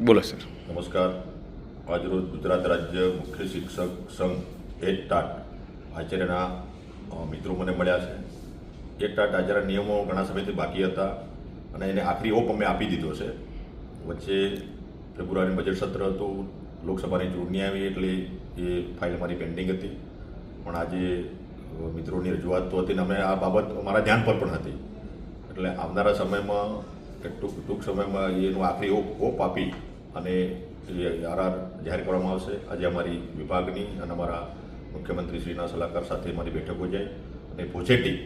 બોલો સર. નમસ્કાર. આજરોજ ગુજરાત રાજ્ય મુખ્ય શિક્ષક સંઘ એટ ટાટ આચાર્યના મિત્રો મને મળ્યા છે. એટ ટાટ આચાર્ય નિયમો ઘણા સમયથી બાકી હતા અને એને આખરી ઓપ અમે આપી દીધો છે. વચ્ચે ફેબ્રુઆરી બજેટ સત્ર હતું, લોકસભાની ચૂંટણી આવી એટલે એ ફાઇલ મારી પેન્ડિંગ હતી. પણ આજે મિત્રોની રજૂઆત તો હતી ને અમે આ બાબત અમારા ધ્યાન પર પણ હતી. એટલે આવનારા સમયમાં, ટૂંક ટૂંક સમયમાં એનું આખરી ઓપ ઓપ આપી અને એ આરઆર જાહેર કરવામાં આવશે. આજે અમારી વિભાગની અને અમારા મુખ્યમંત્રીશ્રીના સલાહકાર સાથે મારી બેઠકો જાય અને પોઝિટિવ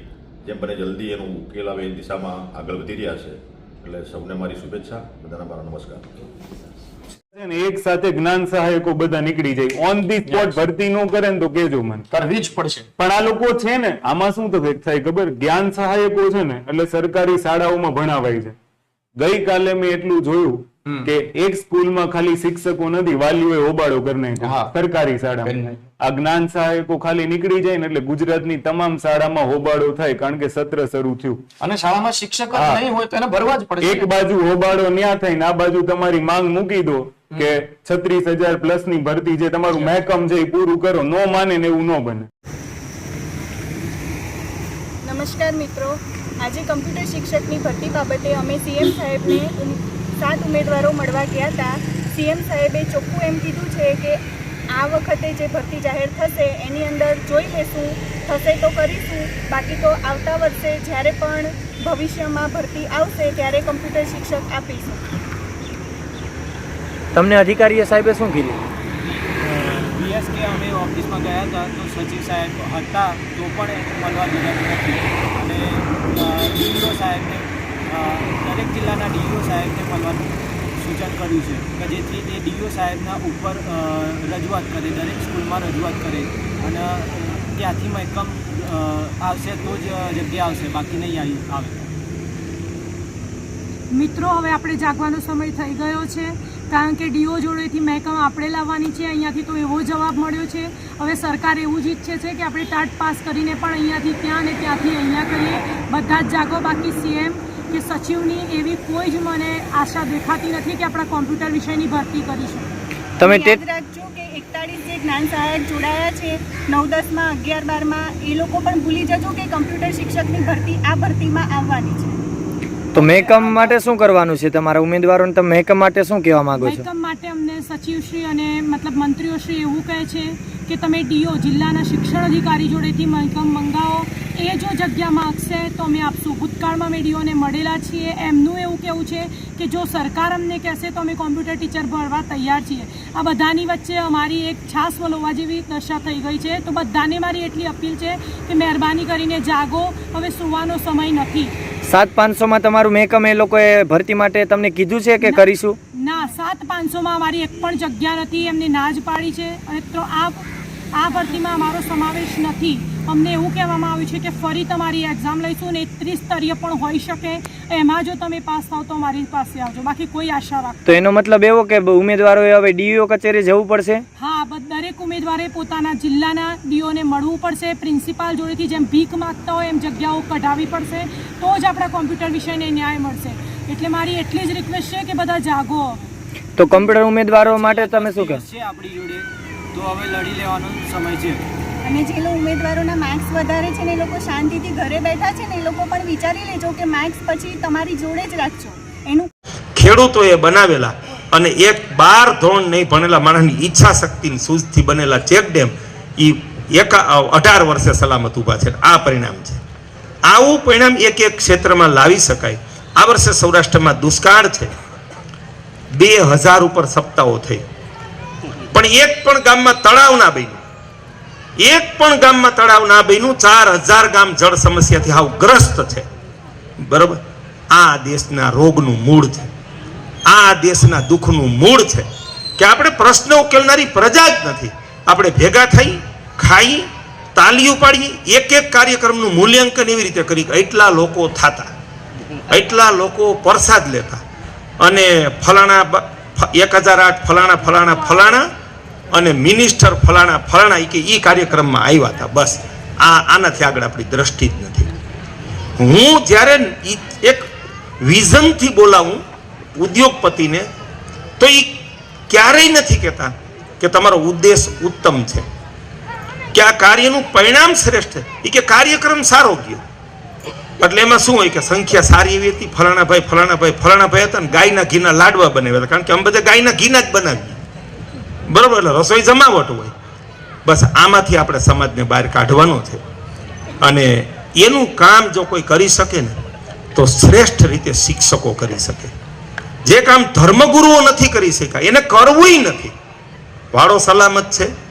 જેમ બને જલ્દી એનો ઉકેલ આવે એ દિશામાં આગળ વધી રહ્યા છે. એટલે સૌને મારી શુભેચ્છા. બધાને મારા નમસ્કાર. એક સાથે જ્ઞાન સહાયકો બધા નીકળી જાય. ઓન ધી સ્પોટ ભરતી નો કરે ને તો કેજો મને. કરવી જ પડશે. પણ આ લોકો છે ને આમાં શું થાય ખબર? જ્ઞાન સહાયકો છે ને એટલે સરકારી શાળાઓમાં ભણાવાય છે. ગઈકાલે મેં એટલું જોયું કે એક સ્કૂલમાં ખાલી શિક્ષકો નથી વાલીઓએ હોબાળો કરી નાખ્યો. સરકારી કરી શાળામાં આ જ્ઞાન સહાયકો ખાલી નીકળી જાય ને એટલે ગુજરાતની તમામ શાળામાં હોબાળો થાય કારણ કે સત્ર શરૂ થયું. અને શાળામાં શિક્ષક નહીં હોય તો એને ભરવા જ પડે એક બાજુ હોબાળો ન્યા થાય ને આ બાજુ તમારી માંગ મૂકી દો કે છત્રીસ હજાર પ્લસની ભરતી જે તમારું મહેકમ છે એ પૂરું કરો નો માને ને એવું ન બને. નમસ્કાર મિત્રો. આજે કમ્પ્યુટર શિક્ષકની ભરતી બાબતે અમે સીએમ સાહેબને સાત ઉમેદવારો મળવા ગયા હતા. સીએમ સાહેબે ચોખ્ખું એમ કીધું છે કે આ વખતે જે ભરતી જાહેર થશે એની અંદર જોઈ લેશું થશે તો કરીશું બાકી તો આવતા વર્ષે જ્યારે પણ ભવિષ્યમાં ભરતી આવશે ત્યારે કમ્પ્યુટર શિક્ષક આપીશું. તમને અધિકારીએ સાહેબે શું કીધું? બીએસકે અમે ઓફિસમાં ગયા હતા તો સચિવ સાહેબ હતા તો પણ એને મળવા દીધા નથી. અને ડીઈઓ સાહેબને દરેક જિલ્લાના ડીઓ સાહેબને મળવાનું સૂચન કર્યું છે કે જેથી તે ડીઓ સાહેબના ઉપર રજૂઆત કરે, દરેક સ્કૂલમાં રજૂઆત કરે અને ત્યાંથી મહેકમ આવશે તો જ જગ્યા આવશે, બાકી નહીં આવી. મિત્રો, હવે આપણે જાગવાનો સમય થઈ ગયો છે, કારણ કે ડીઓ જોડેથી મહેકમ આપણે લાવવાની છે, અહીંયાથી તો એવો જવાબ મળ્યો છે. હવે સરકાર એવું જ ઈચ્છે છે કે આપણે ટાટ પાસ કરીને પણ અહીંયાથી ત્યાં ને ત્યાંથી અહીંયા કરીએ. બધા જ જાગો, બાકી સીએમ કે સચિવની એવી કોઈ જ મને આશા દેખાતી નથી કે આપણા કોમ્પ્યુટર વિષયની ભરતી કરીશું. તમે તે યાદ રાખજો કે એકતાળીસ જે જ્ઞાન સહાયક જોડાયા છે નવ દસમાં અગિયાર બારમાં એ લોકો પણ ભૂલી જજો કે કમ્પ્યુટર શિક્ષકની ભરતી આ ભરતીમાં આવવાની છે. તો મેકમ માટે શું કરવાનું છે તમારા ઉમેદવારોને? તમે મેકમ માટે શું કહેવા માંગો છો? મેકમ માટે અમને સચિવશ્રી અને મતલબ મંત્રીઓશ્રી એવું કહે છે કે તમે ડીઓ જિલ્લાના શિક્ષણ અધિકારી જોડેથી મહેકમ મંગાવો. એ જો જગ્યા માગશે તો અમે આપશું ભૂતકાળમાં મેડીઓને મળેલા છીએ. એમનું એવું કેવું છે કે જો સરકાર અમને કહેશે તો અમે કોમ્પ્યુટર ટીચર ભરવા તૈયાર છીએ. આ બધાની વચ્ચે અમારી એક છાસ વલોવા જેવી દશા થઈ ગઈ છે. તો બધાને મારી એટલી અપીલ છે કે મહેરબાની કરીને જાગો. હવે સુવાનો સમય નથી. સાત પાંચસોમાં તમારું મેકમ એ લોકોએ ભરતી માટે તમને કીધું છે કે કરીશું? ના સાત પાંચસોમાં અમારી એક પણ જગ્યા નથી. એમને ના જ પાડી છે. અને તો આ આ ભરતીમાં અમારો સમાવેશ નથી. અમને એવું કહેવામાં આવ્યું છે કે ફરી તમારી એક્ઝામ લઈશું અને ત્રિસ્તરીય પણ હોઈ શકે. એમાં જો તમે પાસ થાવ તો મારી પાસે આવજો. બાકી કોઈ આશા રાખો તો એનો મતલબ એવો કે ઉમેદવારોએ હવે ડીઓ કચેરી જવું પડશે? હા દરેક ઉમેદવારે પોતાના જિલ્લાના ડીઓને મળવું પડશે. પ્રિન્સિપાલ જોડેથી જેમ ભીખ માગતા હોય એમ જગ્યાઓ કઢાવવી પડશે. તો જ આપણા કોમ્પ્યુટર વિષયને ન્યાય મળશે. એટલે મારી એટલી જ રિક્વેસ્ટ છે કે બધા જાગો. તો કમ્પ્યુટર ઉમેદવારો માટે તમે શું કહો? છે આપણી જોડે. તો હવે લડી લેવાનો સમય છે. અને જે લોકો ઉમેદવારોના માર્ક્સ વધારે છે ને એ લોકો શાંતિથી ઘરે બેઠા છે ને એ લોકો પણ વિચારી લેજો કે માર્ક્સ પછી તમારી જોડે જ રાખજો. એનું ખેડૂતોએ બનાવેલા અને એક બાર ધોરણ નહીં ભણેલા માણસની ઈચ્છા શક્તિની સૂઝથી બનેલા ચેક ડેમ એ એક અઢાર વર્ષે સલામત ઊભા છે. આ પરિણામ છે. આવું પરિણામ એક એક ક્ષેત્રમાં લાવી શકાય. આ વર્ષે સૌરાષ્ટ્રમાં દુષ્કાળ છે. બે હજાર ઉપર સપ્તાહો થઈ. પણ એક પણ ગામમાં તળાવ ના બન્યું. એક પણ ગામમાં તળાવ ના બન્યું, ચાર હજાર ગામ જળ સમસ્યાથી હાવ ગ્રસ્ત છે. બરોબર? આ દેશના રોગનું મૂળ છે. આ દેશના દુઃખનું મૂળ છે. કે આપણે પ્રશ્ન ઉકેલનારી પ્રજા જ નથી. આપણે ભેગા થઈ, ખાઈ તાલીઓ પાડીએ એક એક કાર્યક્રમનું મૂલ્યાંકન એવી રીતે કરી એટલા લોકો થાતા. એટલા લોકો પ્રસાદ લેતા. અને ફલાણા એક હજાર આઠ ફલાણા ફલાણા ફલાણા અને મિનિસ્ટર ફલાણા ફલાણા કે એ કાર્યક્રમમાં આવ્યા હતા, બસ. આ આનાથી આગળ આપણી દ્રષ્ટિ જ નથી. હું જ્યારે એક વિઝનથી બોલાવું ઉદ્યોગપતિને, તો એ ક્યારેય નથી કહેતા કે તમારો ઉદ્દેશ ઉત્તમ છે. કે આ કાર્યનું પરિણામ શ્રેષ્ઠ એ કે કાર્યક્રમ સારો ગયો. એટલે એમાં શું હોય કે સંખ્યા સારી એવી હતી, ફલાણા ભાઈ ફલાણા ભાઈ ફલાણા ભાઈ હતા ને ગાયના ઘીના લાડવા બનાવ્યા હતા. કારણ કે અમે બધા ગાયના ઘીના જ બનાવીએ. બરોબર, એટલે રસોઈ જમાવટ હોય. બસ આમાંથી આપણે સમાજને બહાર કાઢવાનો છે. અને એનું કામ જો કોઈ કરી શકે ને, તો શ્રેષ્ઠ રીતે શિક્ષકો કરી શકે. જે કામ ધર્મગુરુઓ નથી કરી શક્યા, એને કરવું નથી. વાળો સલામત છે,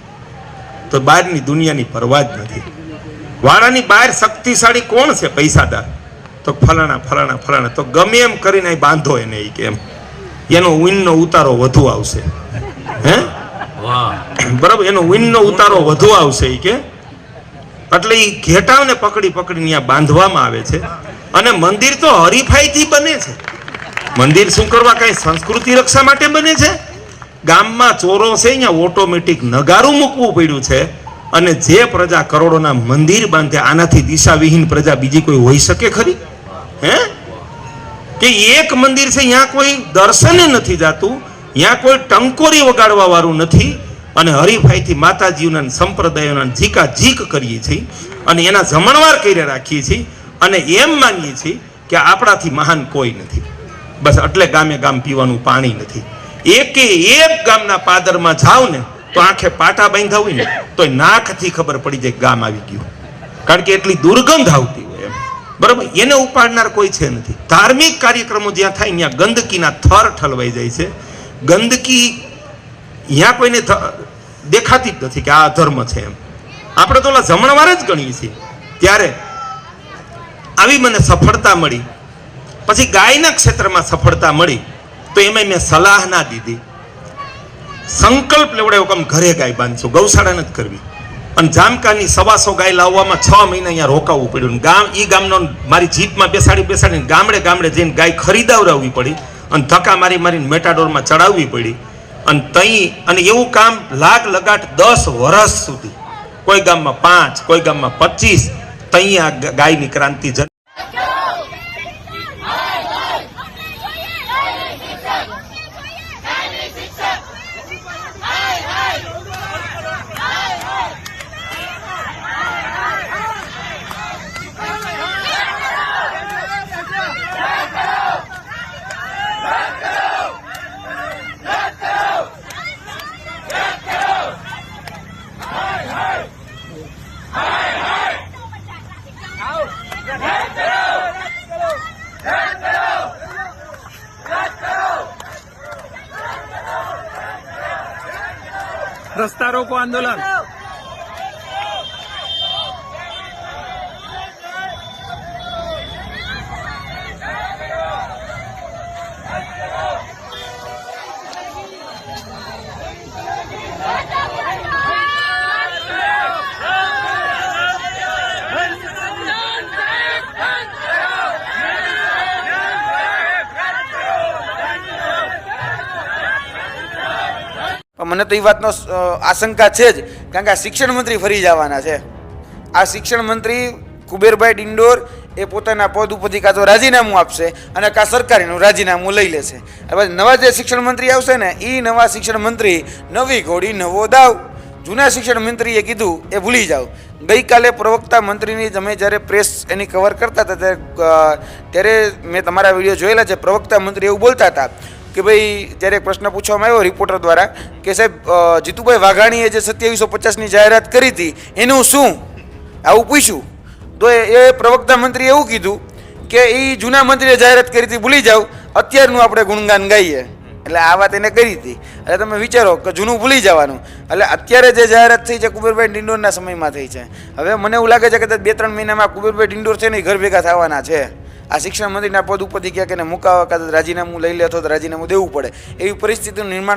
તો બહારની દુનિયાની પરવા જ નથી. વાળાની બહાર શક્તિશાળી કોણ છે પૈસાદાર? તો ફલાણા ફલાણા ફલાણા. તો ગમે એમ કરીને બાંધો એને એ કે એમ. એનો વિનનો ઉતારો વધુ આવશે. હે? બરાબર, એનો વિનનો ઉતારો વધુ આવશે કે. એટલે એ ઘેટાવને પકડી પકડીને ત્યાં બાંધવામાં આવે છે. અને મંદિર તો હરીફાઈથી બને છે. મંદિર શું કરવા કઈ સંસ્કૃતિ રક્ષા માટે બને છે? ગામમાં ચોરો છે અહીંયા ઓટોમેટિક નગારું મૂકવું પડ્યું છે. અને જે પ્રજા કરોડોના મંદિર બાંધે, આનાથી દિશાવિહીન પ્રજા બીજી કોઈ હોઈ શકે ખરી? હે? કે એક મંદિર છે ત્યાં કોઈ દર્શને નથી જાતું. ત્યાં કોઈ ટંકોરી વગાડવા વાળું નથી અને હરીફાઈથી માતાજીઓના સંપ્રદાયોના ઝીકા ઝીક કરીએ છીએ અને એના જમણવાર કરીને રાખીએ છીએ અને એમ માનીએ છીએ કે આપણાથી મહાન કોઈ નથી. બસ એટલે ગામે ગામ પીવાનું પાણી નથી. એકે એક ગામના પાદરમાં જાવ ને તો આંખે પાટા બાંધા હોય ને તો નાકથી ખબર પડી જાય ગામ આવી ગયું. કારણ કે એટલી દુર્ગંધ આવતી હોય એમ. બરાબર? એને ઉપાડનાર કોઈ છે નથી. ધાર્મિક કાર્યક્રમો જ્યાં થાય, ત્યાં ગંદકીના થર ઠલવાઈ જાય છે. ગંદકી અહીંયા કોઈને દેખાતી જ નથી કે આ ધર્મ છે એમ. આપણે તો ઓલા જમણવાર જ ગણીએ છીએ. ત્યારે આવી મને સફળતા મળી. પછી ગાયના ક્ષેત્રમાં સફળતા મળી, તો એમાં મેં સલાહ ના દીધી. સંકલ્પ લેવડાવ્યો કે ઘરે ગાય બાંધશું ગૌશાળા નથી કરવી. અને જામકાની સવાસો ગાય લાવવામાં છ મહિના અહીંયા રોકાવવું પડ્યું. ગામ એ ગામનો મારી જીપમાં બેસાડી બેસાડીને ગામડે ગામડે જઈને ગાય ખરીદાવડાવવી પડી. અને ધક્કા મારી મારીને મેટાડોરમાં ચડાવવી પડી. અને તઈ અને એવું કામ લાગ લગાટ દસ વર્ષ સુધી. કોઈ ગામમાં પાંચ, કોઈ ગામમાં પચીસ. તઈ આ ગાયની ક્રાંતિ રસ્તા રોકો આંદોલન મને તો એ વાતનો આશંકા છે જ. કારણ કે આ શિક્ષણ મંત્રી ફરી જવાના છે. આ શિક્ષણ મંત્રી કુબેરભાઈ ડિંડોર એ પોતાના પદ ઉપરથી કાં તો રાજીનામું આપશે અને કાં સરકારીનું રાજીનામું લઈ લેશે. નવા જે શિક્ષણ મંત્રી આવશે ને એ નવા શિક્ષણ મંત્રી નવી ઘોડી, નવો દાવ. જૂના શિક્ષણ મંત્રીએ કીધું, એ ભૂલી જાઓ. ગઈકાલે પ્રવક્તા મંત્રીની તમે જ્યારે પ્રેસ એની કવર કરતા હતા, ત્યારે ત્યારે મેં તમારા વીડિયો જોયેલા છે. પ્રવક્તા મંત્રી એવું બોલતા હતા કે ભાઈ, જ્યારે એક પ્રશ્ન પૂછવામાં આવ્યો રિપોર્ટર દ્વારા કે સાહેબ જીતુભાઈ વાઘાણીએ જે સત્યાવીસો પચાસની જાહેરાત કરી હતી, એનું શું? આવું પૂછ્યું. તો એ પ્રવક્તા મંત્રીએ એવું કીધું કે એ જૂના મંત્રીએ જાહેરાત કરી હતી, ભૂલી જાઓ અત્યારનું આપણે ગુણગાન ગાઈએ. એટલે આ વાત એને કરી હતી. એટલે તમે વિચારો કે જૂનું ભૂલી જવાનું. એટલે અત્યારે જે જાહેરાત થઈ છે કુબેરભાઈ ડિંડોરના સમયમાં થઈ છે. હવે મને એવું લાગે છે કે બે ત્રણ મહિનામાં કુબેરભાઈ ડિંડોર છે ને એ ઘર ભેગા થવાના છે. આ શિક્ષણ મંત્રીના પદ ઉપરથી ક્યાંક એને મુકાવા કદાચ રાજીનામું લઈ લે અથવા રાજીનામું દેવું પડે. એવી પરિસ્થિતિનું નિર્માણ